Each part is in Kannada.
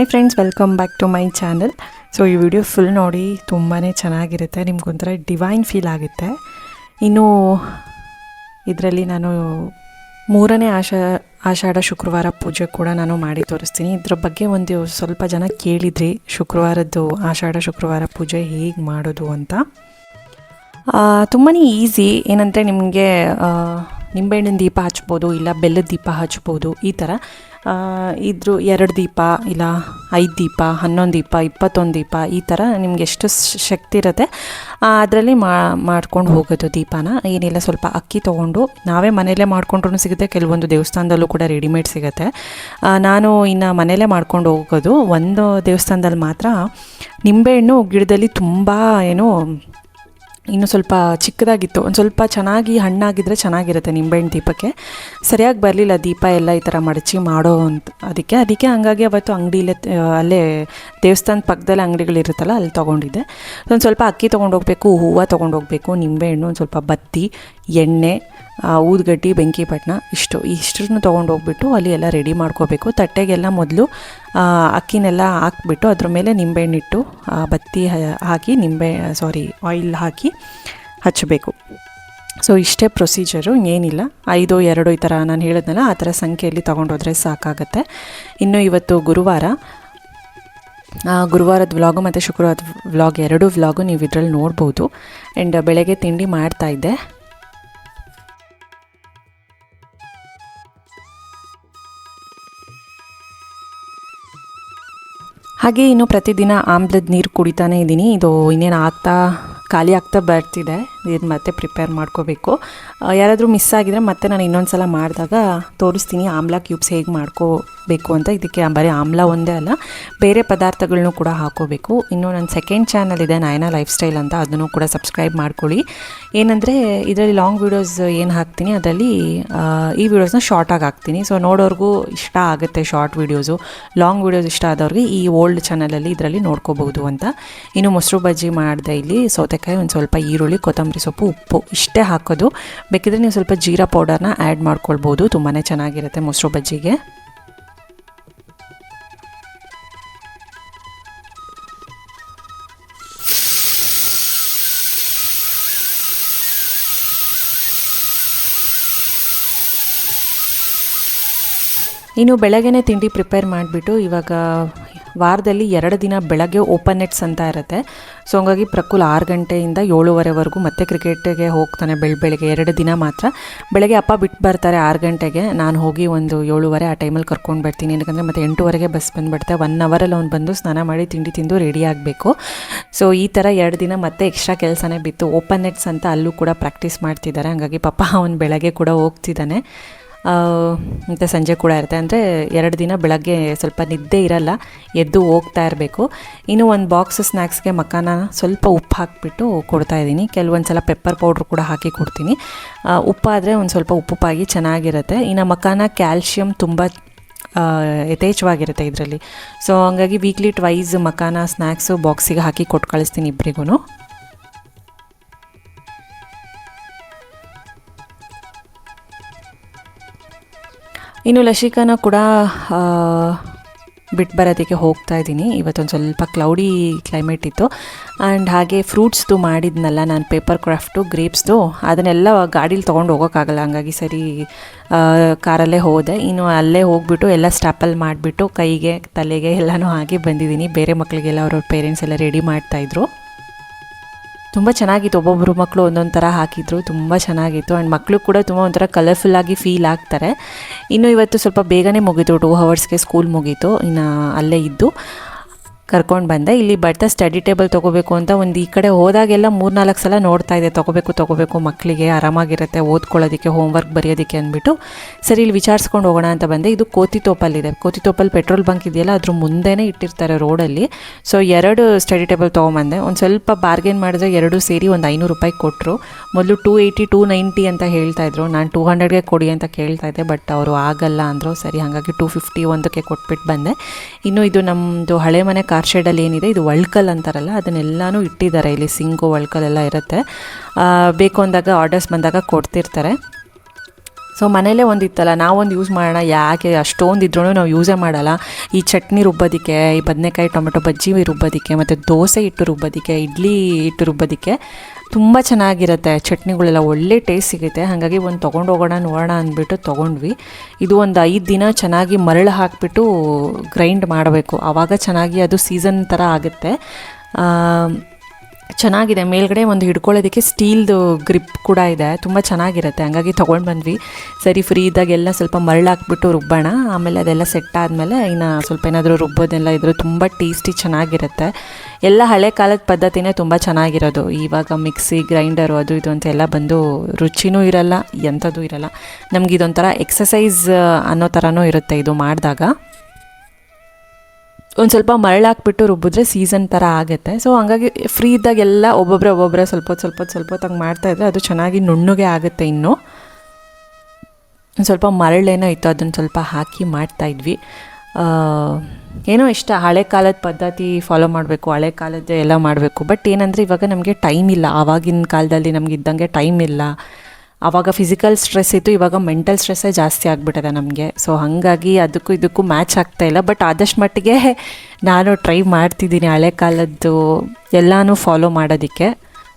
Hi friends welcome back to my channel so ಈ ವಿಡಿಯೋ ಫುಲ್ ನೋಡಿ ತುಂಬಾ ಚೆನ್ನಾಗಿರುತ್ತೆ. ನಿಮ್ಗೊಂಥರ ಡಿವೈನ್ ಫೀಲ್ ಆಗುತ್ತೆ. ಇನ್ನು ಇದರಲ್ಲಿ ನಾನು ಮೂರನೇ ಆಷಾ ಆಷಾಢ ಶುಕ್ರವಾರ ಪೂಜೆ ಕೂಡ ನಾನು ಮಾಡಿ ತೋರಿಸ್ತೀನಿ. ಇದ್ರ ಬಗ್ಗೆ ಒಂದು ಸ್ವಲ್ಪ ಜನ ಕೇಳಿದ್ರಿ ಶುಕ್ರವಾರದ್ದು ಆಷಾಢ ಶುಕ್ರವಾರ ಪೂಜೆ ಹೇಗೆ ಮಾಡೋದು ಅಂತ. ತುಂಬಾ ಈಸಿ ಏನಂದರೆ ನಿಮಗೆ ನಿಂಬೆಹಣ್ಣಿನ ದೀಪ ಹಚ್ಬೋದು, ಇಲ್ಲ ಬೆಲ್ಲದ ದೀಪ ಹಚ್ಬೋದು, ಈ ಥರ. ಇದ್ರು ಎರಡು ದೀಪ, ಇಲ್ಲ ಐದು ದೀಪ, ಹನ್ನೊಂದು ದೀಪ, ಇಪ್ಪತ್ತೊಂದು ದೀಪ, ಈ ಥರ ನಿಮ್ಗೆ ಎಷ್ಟು ಶಕ್ತಿ ಇರುತ್ತೆ ಅದರಲ್ಲಿ ಮಾಡ್ಕೊಂಡು ಹೋಗೋದು ದೀಪನ. ಏನಿಲ್ಲ, ಸ್ವಲ್ಪ ಅಕ್ಕಿ ತೊಗೊಂಡು, ನಾವೇ ಮನೆಯಲ್ಲೇ ಮಾಡ್ಕೊಂಡ್ರೂ ಸಿಗುತ್ತೆ, ಕೆಲವೊಂದು ದೇವಸ್ಥಾನದಲ್ಲೂ ಕೂಡ ರೆಡಿಮೇಡ್ ಸಿಗುತ್ತೆ. ನಾನು ಇನ್ನು ಮನೆಯಲ್ಲೇ ಮಾಡ್ಕೊಂಡು ಹೋಗೋದು, ಒಂದು ದೇವಸ್ಥಾನದಲ್ಲಿ ಮಾತ್ರ ನಿಂಬೆಹಣ್ಣು ಗಿಡದಲ್ಲಿ ತುಂಬ ಏನು ಇನ್ನು ಸ್ವಲ್ಪ ಚಿಕ್ಕದಾಗಿತ್ತು. ಒಂದು ಸ್ವಲ್ಪ ಚೆನ್ನಾಗಿ ಹಣ್ಣಾಗಿದ್ದರೆ ಚೆನ್ನಾಗಿರುತ್ತೆ ನಿಂಬೆಹಣ್ಣು ದೀಪಕ್ಕೆ. ಸರಿಯಾಗಿ ಬರಲಿಲ್ಲ ದೀಪ ಎಲ್ಲ ಈ ಥರ ಮಡಚಿ ಮಾಡೋ ಅಂತ ಅದಕ್ಕೆ. ಅದಕ್ಕೆ ಹಂಗಾಗಿ ಅವತ್ತು ಅಂಗಡಿಲೇ, ಅಲ್ಲೇ ದೇವಸ್ಥಾನದ ಪಕ್ಕದಲ್ಲೇ ಅಂಗಡಿಗಳಿರುತ್ತಲ್ಲ ಅಲ್ಲಿ ತೊಗೊಂಡಿದ್ದೆ. ಒಂದು ಸ್ವಲ್ಪ ಅಕ್ಕಿ ತೊಗೊಂಡೋಗ್ಬೇಕು ಹೂವು ತೊಗೊಂಡೋಗ್ಬೇಕು ನಿಂಬೆಹಣ್ಣು, ಒಂದು ಸ್ವಲ್ಪ ಬತ್ತಿ, ಎಣ್ಣೆ ಊದ್ಗಡ್ಡಿ, ಬೆಂಕಿ ಪಟ್ಟಣ ಇಷ್ಟು. ಇಷ್ಟನ್ನು ತೊಗೊಂಡೋಗ್ಬಿಟ್ಟು ಅಲ್ಲಿ ಎಲ್ಲ ರೆಡಿ ಮಾಡ್ಕೋಬೇಕು. ತಟ್ಟೆಗೆಲ್ಲ ಮೊದಲು ಅಕ್ಕಿನೆಲ್ಲ ಹಾಕ್ಬಿಟ್ಟು ಅದ್ರ ಮೇಲೆ ನಿಂಬೆಹಣ್ಣಿಟ್ಟು ಬತ್ತಿ ಹಾಕಿ ನಿಂಬೆ ಸಾರಿ ಆಯಿಲ್ ಹಾಕಿ ಹಚ್ಚಬೇಕು ಸೊ ಇಷ್ಟೇ ಪ್ರೊಸೀಜರು ಏನಿಲ್ಲ. ಐದು, ಎರಡು ಈ ಥರ ನಾನು ಹೇಳಿದ್ನಲ್ಲ, ಆ ಥರ ಸಂಖ್ಯೆಯಲ್ಲಿ ತೊಗೊಂಡೋದ್ರೆ ಸಾಕಾಗತ್ತೆ. ಇನ್ನು ಇವತ್ತು ಗುರುವಾರ ಗುರುವಾರದ ವ್ಲಾಗು ಮತ್ತು ಶುಕ್ರವಾರದ ವ್ಲಾಗ್ ಎರಡೂ ವ್ಲಾಗು ನೀವು ಇದರಲ್ಲಿ ನೋಡ್ಬೋದು. ಆ್ಯಂಡ್ ಬೆಳಗ್ಗೆ ತಿಂಡಿ ಮಾಡ್ತಾಯಿದ್ದೆ ಹಾಗೆ ಇನ್ನು ಪ್ರತಿದಿನ ಆಮ್ಲದ ನೀರು ಕುಡಿತಾನೆ ಇದ್ದೀನಿ. ಇದು ಇನ್ನೇನು ಆಗ್ತಾ ಖಾಲಿ ಆಗ್ತಾ ಬರ್ತಿದೆ. ಇದು ಮತ್ತೆ ಪ್ರಿಪೇರ್ ಮಾಡ್ಕೋಬೇಕು. ಯಾರಾದರೂ ಮಿಸ್ ಆಗಿದ್ರೆ ಮತ್ತೆ ನಾನು ಇನ್ನೊಂದು ಸಲ ಮಾಡಿದಾಗ ತೋರಿಸ್ತೀನಿ ಆಮ್ಲ ಕ್ಯೂಬ್ಸ್ ಹೇಗೆ ಮಾಡ್ಕೋಬೇಕು ಅಂತ. ಇದಕ್ಕೆ ಬರೀ ಆಮ್ಲ ಒಂದೇ ಅಲ್ಲ, ಬೇರೆ ಪದಾರ್ಥಗಳನ್ನೂ ಕೂಡ ಹಾಕೋಬೇಕು. ಇನ್ನು ನನ್ನ ಸೆಕೆಂಡ್ ಚಾನಲ್ ಇದೆ ನಯನ ಲೈಫ್ ಸ್ಟೈಲ್ ಅಂತ, ಅದನ್ನು ಕೂಡ ಸಬ್ಸ್ಕ್ರೈಬ್ ಮಾಡ್ಕೊಳ್ಳಿ. ಏನಂದರೆ ಇದರಲ್ಲಿ ಲಾಂಗ್ ವೀಡಿಯೋಸ್ ಏನು ಹಾಕ್ತೀನಿ, ಅದರಲ್ಲಿ ಈ ವಿಡಿಯೋಸ್ನ ಶಾರ್ಟಾಗಿ ಹಾಕ್ತೀನಿ. ಸೊ ನೋಡೋರ್ಗೂ ಇಷ್ಟ ಆಗುತ್ತೆ ಶಾರ್ಟ್ ವೀಡಿಯೋಸು ಲಾಂಗ್ ವೀಡಿಯೋಸ್ ಇಷ್ಟ ಆದವ್ರಿಗೆ ಈ ಓಲ್ಡ್ ಚಾನಲಲ್ಲಿ ಇದರಲ್ಲಿ ನೋಡ್ಕೋಬಹುದು ಅಂತ. ಇನ್ನು ಮೊಸರು ಬಜ್ಜಿ ಮಾಡಿದೆ ಇಲ್ಲಿ ಸೌತೆಕಾಯಿ ಒಂದು ಸ್ವಲ್ಪ ಈರುಳ್ಳಿ, ಕೊತ್ತಂಬರಿ ಸೊಪ್ಪು ಉಪ್ಪು ಇಷ್ಟೇ ಹಾಕೋದು. ಬೇಕಿದ್ರೆ ನೀವು ಸ್ವಲ್ಪ ಜೀರಾ ಪೌಡರ್ನ ಆ್ಯಡ್ ಮಾಡ್ಕೊಳ್ಬೋದು. ತುಂಬಾ ಚೆನ್ನಾಗಿರುತ್ತೆ ಮೊಸರು ಬಜ್ಜಿಗೆ. ಇನ್ನು ಬೆಳಗ್ಗೆನೇ ತಿಂಡಿ ಪ್ರಿಪೇರ್ ಮಾಡಿಬಿಟ್ಟು ಇವಾಗ ವಾರದಲ್ಲಿ ಎರಡು ದಿನ ಬೆಳಗ್ಗೆ ಓಪನ್ ನೆಟ್ಸ್ ಅಂತ ಇರುತ್ತೆ. ಸೊ ಹಂಗಾಗಿ ಪ್ರಕುಲ್ ಆರು ಗಂಟೆಯಿಂದ ಏಳುವರೆವರೆಗೂ ಮತ್ತೆ ಕ್ರಿಕೆಟ್ಗೆ ಹೋಗ್ತಾನೆ ಬೆಳ, ಬೆಳಗ್ಗೆ ಎರಡು ದಿನ ಮಾತ್ರ. ಬೆಳಗ್ಗೆ ಅಪ್ಪ ಬಿಟ್ಟು ಬರ್ತಾರೆ ಆರು ಗಂಟೆಗೆ. ನಾನು ಹೋಗಿ ಒಂದು ಏಳುವರೆ ಆ ಟೈಮಲ್ಲಿ ಕರ್ಕೊಂಡು ಬರ್ತೀನಿ. ಯಾಕಂದರೆ ಮತ್ತೆ ಎಂಟೂವರೆಗೆ ಬಸ್ ಬಂದುಬಿಡುತ್ತೆ. ಒನ್ ಅವರಲ್ಲಿ ಅವ್ನು ಬಂದು ಸ್ನಾನ ಮಾಡಿ ತಿಂಡಿ ತಿಂದು ರೆಡಿ ಆಗಬೇಕು. ಸೊ ಈ ಥರ ಎರಡು ದಿನ ಮತ್ತೆ ಎಕ್ಸ್ಟ್ರಾ ಕೆಲಸನೇ ಬಿತ್ತು. ಓಪನ್ ನೆಟ್ಸ್ ಅಂತ ಅಲ್ಲೂ ಕೂಡ ಪ್ರಾಕ್ಟೀಸ್ ಮಾಡ್ತಿದ್ದಾರೆ. ಹಾಗಾಗಿ ಪಾಪ ಅವನು ಬೆಳಗ್ಗೆ ಕೂಡ ಹೋಗ್ತಿದ್ದಾನೆ. ಮತ್ತು ಸಂಜೆ ಕೂಡ ಇರುತ್ತೆ. ಅಂದರೆ ಎರಡು ದಿನ ಬೆಳಗ್ಗೆ ಸ್ವಲ್ಪ ನಿದ್ದೆ ಇರಲ್ಲ, ಎದ್ದು ಹೋಗ್ತಾ ಇರಬೇಕು. ಇನ್ನು ಒಂದು ಬಾಕ್ಸ್ ಸ್ನ್ಯಾಕ್ಸ್ಗೆ ಮಕಾನ ಸ್ವಲ್ಪ ಉಪ್ಪು ಹಾಕಿಬಿಟ್ಟು ಕೊಡ್ತಾ ಇದ್ದೀನಿ. ಕೆಲವೊಂದು ಸಲ ಪೆಪ್ಪರ್ ಪೌಡ್ರ್ ಕೂಡ ಹಾಕಿ ಕೊಡ್ತೀನಿ. ಉಪ್ಪಾದರೆ ಒಂದು ಸ್ವಲ್ಪ ಉಪ್ಪುಪ್ಪಾಗಿ ಚೆನ್ನಾಗಿರುತ್ತೆ. ಇನ್ನು ಮಕಾನ ಕ್ಯಾಲ್ಸಿಯಂ ತುಂಬ ಯಥೇಚ್ಛವಾಗಿರುತ್ತೆ ಇದರಲ್ಲಿ. ಸೊ ಹಂಗಾಗಿ ವೀಕ್ಲಿ ಟ್ವೈಸ್ ಮಕಾನ ಸ್ನ್ಯಾಕ್ಸು ಬಾಕ್ಸಿಗೆ ಹಾಕಿ ಕೊಟ್ಟು ಕಳಿಸ್ತೀನಿ ಇಬ್ಬರಿಗೂ ಇನ್ನು ಲಸಿಕಾನ ಕೂಡ ಬಿಟ್ಟು ಬರೋದಕ್ಕೆ ಹೋಗ್ತಾ ಇದ್ದೀನಿ. ಇವತ್ತೊಂದು ಸ್ವಲ್ಪ ಕ್ಲೌಡಿ ಕ್ಲೈಮೇಟ್ ಇತ್ತು. ಆ್ಯಂಡ್ ಹಾಗೆ ಫ್ರೂಟ್ಸ್ದು ಮಾಡಿದ್ನಲ್ಲ ನಾನು ಪೇಪರ್ ಕ್ರಾಫ್ಟು ಗ್ರೇಪ್ಸ್ದು ಅದನ್ನೆಲ್ಲ ಗಾಡೀಲಿ ತೊಗೊಂಡು ಹೋಗೋಕ್ಕಾಗಲ್ಲ. ಹಂಗಾಗಿ ಸರಿ ಕಾರಲ್ಲೇ ಹೋದೆ. ಇನ್ನು ಅಲ್ಲೇ ಹೋಗ್ಬಿಟ್ಟು ಎಲ್ಲ ಸ್ಟಾಪಲ್ ಮಾಡಿಬಿಟ್ಟು ಕೈಗೆ, ತಲೆಗೆ ಎಲ್ಲನೂ ಹಾಕಿ ಬಂದಿದ್ದೀನಿ. ಬೇರೆ ಮಕ್ಕಳಿಗೆಲ್ಲ ಅವ್ರವ್ರ ಪೇರೆಂಟ್ಸ್ ಎಲ್ಲ ರೆಡಿ ಮಾಡ್ತಾಯಿದ್ರು ತುಂಬ ಚೆನ್ನಾಗಿತ್ತು. ಒಬ್ಬೊಬ್ಬರು ಮಕ್ಕಳು ಒಂದೊಂದು ಥರ ಹಾಕಿದ್ರು. ತುಂಬ ಚೆನ್ನಾಗಿತ್ತು. ಆ್ಯಂಡ್ ಮಕ್ಕಳು ಕೂಡ ತುಂಬ ಒಂಥರ ಕಲರ್ಫುಲ್ಲಾಗಿ ಫೀಲ್ ಆಗ್ತಾರೆ. ಇನ್ನು ಇವತ್ತು ಸ್ವಲ್ಪ ಬೇಗನೆ ಮುಗೀತು. ಟೂ ಹವರ್ಸ್ಗೆ ಸ್ಕೂಲ್ ಮುಗೀತು. ಇನ್ನು ಅಲ್ಲೇ ಇದ್ದು. ಕರ್ಕೊಂಡು ಬಂದೆ. ಇಲ್ಲಿ ಬರ್ತಾ ಸ್ಟಡಿ ಟೇಬಲ್ ತೊಗೋಬೇಕು ಅಂತ ಒಂದು ಈ ಕಡೆ ಹೋದಾಗೆಲ್ಲ ಮೂರ್ನಾಲ್ಕು ಸಲ ನೋಡ್ತಾ ಇದೆ ತೊಗೋಬೇಕು ತೊಗೋಬೇಕು ಮಕ್ಕಳಿಗೆ ಆರಾಮಾಗಿರುತ್ತೆ ಓದ್ಕೊಳ್ಳೋದಕ್ಕೆ ಹೋಮ್ವರ್ಕ್ ಬರೆಯೋದಕ್ಕೆ ಅಂದ್ಬಿಟ್ಟು. ಸರಿ, ಇಲ್ಲಿ ವಿಚಾರಿಸ್ಕೊಂಡು ಹೋಗೋಣ ಅಂತ ಬಂದೆ. ಇದು ಕೋತಿ ತೋಪಲ್ಲಿದೆ. ಕೋತಿ ತೋಪಲ್ಲಿ ಪೆಟ್ರೋಲ್ ಬಂಕ್ ಇದೆಯಲ್ಲ, ಅದ್ರ ಮುಂದೆನೇ ಇಟ್ಟಿರ್ತಾರೆ ರೋಡಲ್ಲಿ ಸೊ ಎರಡು ಸ್ಟಡಿ ಟೇಬಲ್ ತೊಗೊಂಬಂದೆ. ಒಂದು ಸ್ವಲ್ಪ ಬಾರ್ಗೇನ್ ಮಾಡಿದ್ರೆ ಎರಡು ಸೇರಿ ಒಂದು ಐನೂರು ರೂಪಾಯಿ ಕೊಟ್ಟರು ಮೊದಲು ಟೂ ಏಯ್ಟಿ ಟೂ ನೈಂಟಿ ಅಂತ ಹೇಳ್ತಾ ಇದ್ರು. ನಾನು ಟೂ ಹಂಡ್ರೆಡ್ಗೆ ಕೊಡಿ ಅಂತ ಕೇಳ್ತಾ ಇದ್ದೆ ಬಟ್ ಅವರು ಆಗಲ್ಲ ಅಂದರು. ಸರಿ, ಹಾಗಾಗಿ ಟೂ ಫಿಫ್ಟಿ ಒಂದಕ್ಕೆ ಕೊಟ್ಬಿಟ್ಟು ಬಂದೆ. ಇನ್ನು ಇದು ನಮ್ಮದು ಹಳೆ ಮನೆ ಕಾರ್ ಶೆಡಲ್ಲಿ ಏನಿದೆ, ಇದು ಒಳ್ಕಲ್ ಅಂತಾರಲ್ಲ, ಅದನ್ನೆಲ್ಲನೂ ಇಟ್ಟಿದ್ದಾರೆ. ಇಲ್ಲಿ ಸಿಂಗು ಒಳ್ಕಲ್ ಎಲ್ಲ ಇರುತ್ತೆ ಬೇಕು ಅಂದಾಗ ಆರ್ಡರ್ಸ್ ಬಂದಾಗ ಕೊಡ್ತಿರ್ತಾರೆ. ಸೊ ಮನೇಲೇ ಒಂದಿತ್ತಲ್ಲ ನಾವೊಂದು ಯೂಸ್ ಮಾಡೋಣ, ಯಾಕೆ ಅಷ್ಟೊಂದು ಇದ್ರೂ ನಾವು ಯೂಸೇ ಮಾಡಲ್ಲ. ಈ ಚಟ್ನಿ ರುಬ್ಬೋದಕ್ಕೆ, ಈ ಬದನೆಕಾಯಿ, ಟೊಮೆಟೊ, ಬಜ್ಜಿ ರುಬ್ಬೋದಕ್ಕೆ, ಮತ್ತು ದೋಸೆ ಹಿಟ್ಟು ರುಬ್ಬೋದಕ್ಕೆ, ಇಡ್ಲಿ ಹಿಟ್ಟು ರುಬ್ಬೋದಕ್ಕೆ ತುಂಬ ಚೆನ್ನಾಗಿರುತ್ತೆ. ಚಟ್ನಿಗಳೆಲ್ಲ ಒಳ್ಳೆ ಟೇಸ್ಟ್ ಸಿಗುತ್ತೆ. ಹಾಗಾಗಿ ಒಂದು ತೊಗೊಂಡು ಹೋಗೋಣ, ನೋಡೋಣ ಅಂದ್ಬಿಟ್ಟು ತೊಗೊಂಡ್ವಿ. ಇದು ಒಂದು ಐದು ದಿನ ಚೆನ್ನಾಗಿ ಮರಳು ಹಾಕಿಬಿಟ್ಟು ಗ್ರೈಂಡ್ ಮಾಡಬೇಕು. ಆವಾಗ ಚೆನ್ನಾಗಿ ಅದು ಸೀಸನ್ ಥರ ಆಗುತ್ತೆ. ಚೆನ್ನಾಗಿದೆ. ಮೇಲ್ಗಡೆ ಒಂದು ಹಿಡ್ಕೊಳ್ಳೋದಕ್ಕೆ ಸ್ಟೀಲ್ದು ಗ್ರಿಪ್ ಕೂಡ ಇದೆ. ತುಂಬ ಚೆನ್ನಾಗಿರುತ್ತೆ. ಹಂಗಾಗಿ ತೊಗೊಂಡು ಬಂದ್ವಿ. ಸರಿ, ಫ್ರೀ ಇದ್ದಾಗೆಲ್ಲ ಸ್ವಲ್ಪ ಮರಳು ಹಾಕ್ಬಿಟ್ಟು ರುಬ್ಬೋಣ. ಆಮೇಲೆ ಅದೆಲ್ಲ ಸೆಟ್ ಆದಮೇಲೆ ಇನ್ನು ಸ್ವಲ್ಪ ಏನಾದರೂ ರುಬ್ಬೋದೆಲ್ಲ ಇದ್ರೂ ತುಂಬ ಟೇಸ್ಟಿ ಚೆನ್ನಾಗಿರುತ್ತೆ. ಎಲ್ಲ ಹಳೆ ಕಾಲದ ಪದ್ಧತಿನೇ ತುಂಬ ಚೆನ್ನಾಗಿರೋದು. ಇವಾಗ ಮಿಕ್ಸಿ, ಗ್ರೈಂಡರು ಅದು ಇದು ಅಂತ ಎಲ್ಲ ಬಂದು ರುಚಿನೂ ಇರಲ್ಲ, ಎಂಥದ್ದು ಇರಲ್ಲ. ನಮ್ಗೆ ಇದೊಂಥರ ಎಕ್ಸಸೈಸ್ ಅನ್ನೋ ಥರನೂ ಇರುತ್ತೆ ಇದು ಮಾಡಿದಾಗ. ಒಂದು ಸ್ವಲ್ಪ ಮರಳಾಕ್ಬಿಟ್ಟು ರುಬ್ಬಿದ್ರೆ ಸೀಸನ್ ಥರ ಆಗುತ್ತೆ. ಸೊ ಹಂಗಾಗಿ ಫ್ರೀ ಇದ್ದಾಗೆಲ್ಲ ಒಬ್ಬೊಬ್ಬರೇ ಒಬ್ಬೊಬ್ಬರೇ ಸ್ವಲ್ಪ ಸ್ವಲ್ಪ ಸ್ವಲ್ಪ ಮಾಡ್ತಾ ಇದ್ದರೆ ಅದು ಚೆನ್ನಾಗಿ ನುಣ್ಣಗೆ ಆಗುತ್ತೆ ಇನ್ನು. ಒಂದು ಸ್ವಲ್ಪ ಮರಳೇನೋ ಇತ್ತು ಅದನ್ನು ಸ್ವಲ್ಪ ಹಾಕಿ ಮಾಡ್ತಾಯಿದ್ವಿ ಆ, ಏನೋ ಇಷ್ಟ ಹಳೆ ಕಾಲದ ಪದ್ಧತಿ ಫಾಲೋ ಮಾಡಬೇಕು ಹಳೆ ಕಾಲದ್ದೇ ಎಲ್ಲ ಮಾಡಬೇಕು. ಬಟ್ ಏನಂದರೆ ಇವಾಗ ನಮಗೆ ಟೈಮ್ ಇಲ್ಲ. ಆವಾಗಿನ ಕಾಲದಲ್ಲಿ ನಮ್ಗೆ ಇದ್ದಂಗೆ ಟೈಮ್ ಇಲ್ಲ. ಆವಾಗ ಫಿಸಿಕಲ್ ಸ್ಟ್ರೆಸ್ ಇತ್ತು, ಇವಾಗ ಮೆಂಟಲ್ ಸ್ಟ್ರೆಸ್ಸೇ ಜಾಸ್ತಿ ಆಗಿಬಿಟ್ಟಿದೆ ನಮಗೆ. ಸೊ ಹಾಗಾಗಿ ಅದಕ್ಕೂ ಇದಕ್ಕೂ ಮ್ಯಾಚ್ ಆಗ್ತಾ ಇಲ್ಲ. ಬಟ್ ಆದಷ್ಟು ಮಟ್ಟಿಗೆ ನಾನು ಟ್ರೈ ಮಾಡ್ತಿದ್ದೀನಿ ಹಳೆ ಕಾಲದ್ದು ಎಲ್ಲನೂ ಫಾಲೋ ಮಾಡೋದಕ್ಕೆ.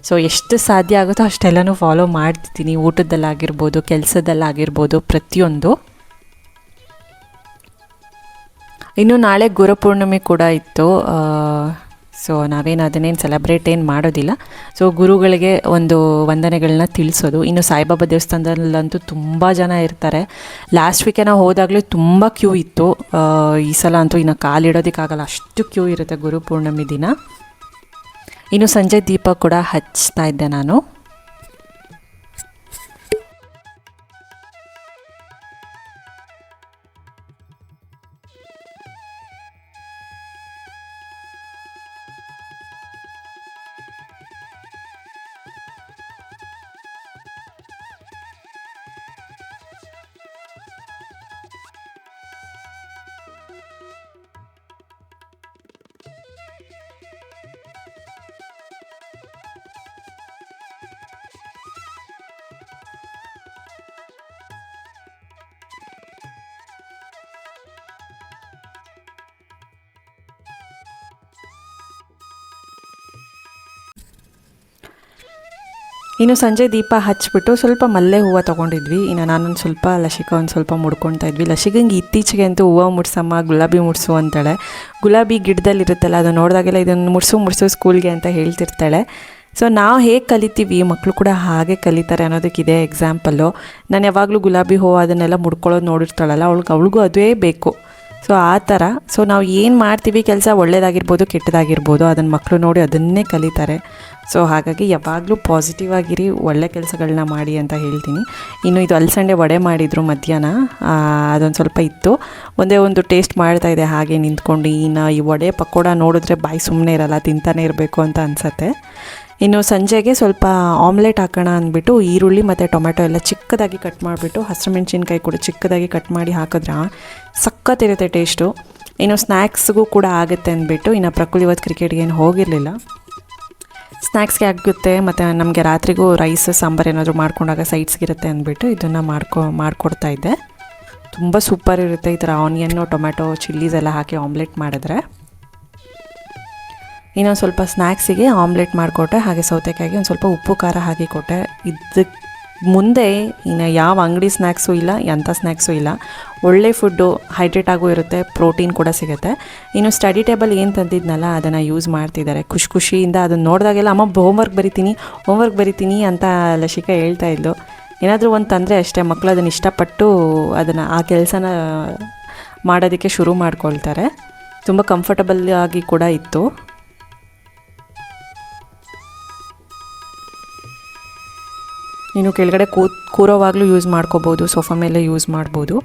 ಸೊ ಎಷ್ಟು ಸಾಧ್ಯ ಆಗುತ್ತೋ ಅಷ್ಟೆಲ್ಲನೂ ಫಾಲೋ ಮಾಡ್ತಿದ್ದೀನಿ. ಊಟದಲ್ಲಾಗಿರ್ಬೋದು ಕೆಲಸದಲ್ಲಾಗಿರ್ಬೋದು ಪ್ರತಿಯೊಂದು. ಇನ್ನು ನಾಳೆ ಗುರುಪೂರ್ಣಿಮೆ ಕೂಡ ಇತ್ತು. ಸೊ ನಾವೇನು ಅದನ್ನೇನು ಸೆಲೆಬ್ರೇಟ್ ಏನು ಮಾಡೋದಿಲ್ಲ. ಸೊ ಗುರುಗಳಿಗೆ ಒಂದು ವಂದನೆಗಳನ್ನ ತಿಳಿಸೋದು. ಇನ್ನು ಸಾಯಿಬಾಬಾ ದೇವಸ್ಥಾನದಲ್ಲಂತೂ ತುಂಬ ಜನ ಇರ್ತಾರೆ. ಲಾಸ್ಟ್ ವೀಕೆ ನಾವು ಹೋದಾಗಲೂ ತುಂಬ ಕ್ಯೂ ಇತ್ತು. ಈ ಸಲ ಅಂತೂ ಇನ್ನು ಕಾಲಿಡೋದಕ್ಕಾಗಲ್ಲ ಅಷ್ಟು ಕ್ಯೂ ಇರುತ್ತೆ ಗುರು ಪೂರ್ಣಮಿ ದಿನ. ಇನ್ನು ಸಂಜೆ ದೀಪ ಕೂಡ ಹಚ್ತಾ ಇದ್ದೆ ನಾನು. ಇನ್ನು ಸಂಜೆ ದೀಪ ಹಚ್ಬಿಟ್ಟು ಸ್ವಲ್ಪ ಮಲ್ಲೆ ಹೂವು ತೊಗೊಂಡಿದ್ವಿ. ಇನ್ನು ನಾನೊಂದು ಸ್ವಲ್ಪ ಲಸಿಕ ಒಂದು ಸ್ವಲ್ಪ ಮುಡ್ಕೊಳ್ತಾ ಇದ್ವಿ. ಲಸಿಕಂಗೆ ಇತ್ತೀಚೆಗೆ ಅಂತೂ ಹೂವು ಮುಡ್ಸಮ್ಮ, ಗುಲಾಬಿ ಮುಡಿಸು ಅಂತಾಳೆ. ಗುಲಾಬಿ ಗಿಡದಲ್ಲಿ ಇರುತ್ತಲ್ಲ ಅದು ನೋಡಿದಾಗೆಲ್ಲ ಇದನ್ನು ಮುಡ್ಸು ಮುಡ್ಸು ಸ್ಕೂಲ್ಗೆ ಅಂತ ಹೇಳ್ತಿರ್ತಾಳೆ. ಸೊ ನಾವು ಹೇಗೆ ಕಲಿತೀವಿ? ಮಕ್ಕಳು ಕೂಡ ಹಾಗೆ ಕಲಿತಾರೆ ಅನ್ನೋದಕ್ಕಿದೆ ಎಕ್ಸಾಂಪಲ್ಲು ನಾನು ಯಾವಾಗಲೂ ಗುಲಾಬಿ ಹೂವು ಅದನ್ನೆಲ್ಲ ಮುಡ್ಕೊಳ್ಳೋದು ನೋಡಿರ್ತಾಳಲ್ಲ, ಅವಳಿಗೆ, ಅವಳಿಗೂ ಅದೇ ಬೇಕು. ಸೊ ಆ ಥರ. ಸೊ ನಾವು ಏನು ಮಾಡ್ತೀವಿ, ಕೆಲಸ ಒಳ್ಳೇದಾಗಿರ್ಬೋದು, ಕೆಟ್ಟದಾಗಿರ್ಬೋದು ಅದನ್ನು ಮಕ್ಕಳು ನೋಡಿ ಅದನ್ನೇ ಕಲಿತಾರೆ. ಸೊ ಹಾಗಾಗಿ ಯಾವಾಗಲೂ ಪಾಸಿಟಿವ್ ಆಗಿರಿ, ಒಳ್ಳೆ ಕೆಲಸಗಳನ್ನ ಮಾಡಿ ಅಂತ ಹೇಳ್ತೀನಿ. ಇನ್ನು ಇದು ಅಲ್ಸಂಡೆ ವಡೆ ಮಾಡಿದರು ಮಧ್ಯಾಹ್ನ ಅದೊಂದು ಸ್ವಲ್ಪ ಇತ್ತು. ಒಂದೇ ಒಂದು ಟೇಸ್ಟ್ ಮಾಡ್ತಾ ಇದೆ, ಹಾಗೆ ನಿಂತ್ಕೊಂಡು. ಇನ್ನು ಈ ವಡೆ ಪಕೋಡ ನೋಡಿದ್ರೆ ಬಾಯಿ ಸುಮ್ಮನೆ ಇರಲ್ಲ, ತಿಂತಾನೆ ಇರಬೇಕು ಅಂತ ಅನಿಸತ್ತೆ. ಇನ್ನು ಸಂಜೆಗೆ ಸ್ವಲ್ಪ ಆಮ್ಲೆಟ್ ಹಾಕೋಣ ಅಂದ್ಬಿಟ್ಟು ಈರುಳ್ಳಿ ಮತ್ತು ಟೊಮೆಟೊ ಎಲ್ಲ ಚಿಕ್ಕದಾಗಿ ಕಟ್ ಮಾಡಿಬಿಟ್ಟು ಹಸಿರು ಮೆಣಸಿನ್ಕಾಯಿ ಕೂಡ ಚಿಕ್ಕದಾಗಿ ಕಟ್ ಮಾಡಿ ಹಾಕಿದ್ರೆ ಸಖತ್ತಿರುತ್ತೆ ಟೇಸ್ಟು. ಇನ್ನು ಸ್ನ್ಯಾಕ್ಸ್ಗೂ ಕೂಡ ಆಗುತ್ತೆ ಅಂದ್ಬಿಟ್ಟು ಇನ್ನು ಪ್ರಕೃತಿ ಇವತ್ತು ಕ್ರಿಕೆಟ್ಗೆ ಏನು ಹೋಗಿರಲಿಲ್ಲ. ಸ್ನ್ಯಾಕ್ಸ್ಗೆ ಆಗುತ್ತೆ ಮತ್ತು ನಮಗೆ ರಾತ್ರಿಗೂ ರೈಸ್ ಸಾಂಬಾರು ಏನಾದರೂ ಮಾಡ್ಕೊಂಡಾಗ ಸೈಡ್ಸ್ಗಿರುತ್ತೆ ಅಂದ್ಬಿಟ್ಟು ಇದನ್ನು ಮಾಡ್ಕೊ, ಮಾಡಿಕೊಡ್ತಾ ಇದ್ದೆ. ತುಂಬ ಸೂಪರ್ ಇರುತ್ತೆ ಈ ಥರ ಆನಿಯನ್ನು ಟೊಮೆಟೊ ಚಿಲ್ಲೀಸ್ ಎಲ್ಲ ಹಾಕಿ ಆಮ್ಲೆಟ್ ಮಾಡಿದ್ರೆ. ಇನ್ನೊಂದು ಸ್ವಲ್ಪ ಸ್ನ್ಯಾಕ್ಸಿಗೆ ಆಮ್ಲೆಟ್ ಮಾಡಿಕೊಟ್ಟೆ, ಹಾಗೆ ಸೌತೆಕಾಯಿಗೆ ಒಂದು ಸ್ವಲ್ಪ ಉಪ್ಪು, ಖಾರ ಹಾಕಿ ಕೊಟ್ಟೆ. ಇದಕ್ಕೆ ಮುಂದೆ ಇನ್ನು ಯಾವ ಅಂಗಡಿ ಸ್ನ್ಯಾಕ್ಸು ಇಲ್ಲ ಎಂಥ ಸ್ನ್ಯಾಕ್ಸು ಇಲ್ಲ. ಒಳ್ಳೆ ಫುಡ್ಡು, ಹೈಡ್ರೇಟ್ ಆಗೂ ಇರುತ್ತೆ, ಪ್ರೋಟೀನ್ ಕೂಡ ಸಿಗುತ್ತೆ. ಇನ್ನು ಸ್ಟಡಿ ಟೇಬಲ್ ಏನು ತಂದಿದ್ನಲ್ಲ, ಅದನ್ನು ಯೂಸ್ ಮಾಡ್ತಿದ್ದಾರೆ. ಖುಷಿ ಖುಷಿಯಿಂದ ಅದನ್ನು ನೋಡಿದಾಗೆಲ್ಲ, ಅಮ್ಮ, ಹೋಮ್ವರ್ಕ್ ಬರಿತೀನಿ ಹೋಮ್ವರ್ಕ್ ಬರಿತೀನಿ ಅಂತ ಲಸಿಕಾ ಹೇಳ್ತಾ ಇದ್ದು ಏನಾದರೂ ಒಂದು ತಂದರೆ ಅಷ್ಟೇ ಮಕ್ಕಳು ಅದನ್ನು ಇಷ್ಟಪಟ್ಟು ಅದನ್ನು ಆ ಕೆಲಸನ ಮಾಡೋದಕ್ಕೆ ಶುರು ಮಾಡ್ಕೊಳ್ತಾರೆ. ತುಂಬ ಕಂಫರ್ಟಬಲ್ ಆಗಿ ಕೂಡ ಇತ್ತು. ನೀನು ಕೆಳಗಡೆ ಕೂತ್ ಕೂರೋವಾಗಲೂ ಯೂಸ್ ಮಾಡ್ಕೋಬೋದು ಸೋಫಾ ಮೇಲೆ ಯೂಸ್ ಮಾಡ್ಬೋದು.